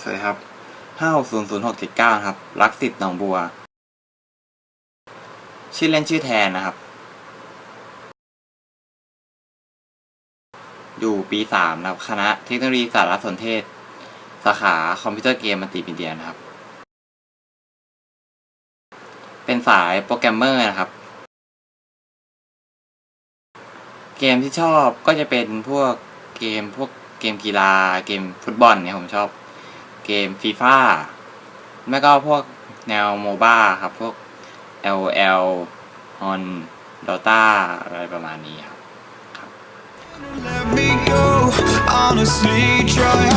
สวัสดีครับห้าหกศูนย์ศูนย์หกเจ็ดเก้าครับ รักสิทธิ์หนองบัว ชื่อเล่นชื่อแทนนะครับ อยู่ปีสามนะครับ คณะเทคโนโลยีสารสนเทศ สาขาคอมพิวเตอร์เกมมัลติมีเดียนะครับ เป็นสายโปรแกรมเมอร์นะครับ เกมที่ชอบก็จะเป็นพวกเกมพวกเกมกีฬาเกมฟุตบอลเนี่ยผมชอบ เกมฟีฟ่าไม่ก็พวกแนวโมบ้าครับ พวก LL on Dota อะไรประมาณนี้ครับ Let me go, honestly, try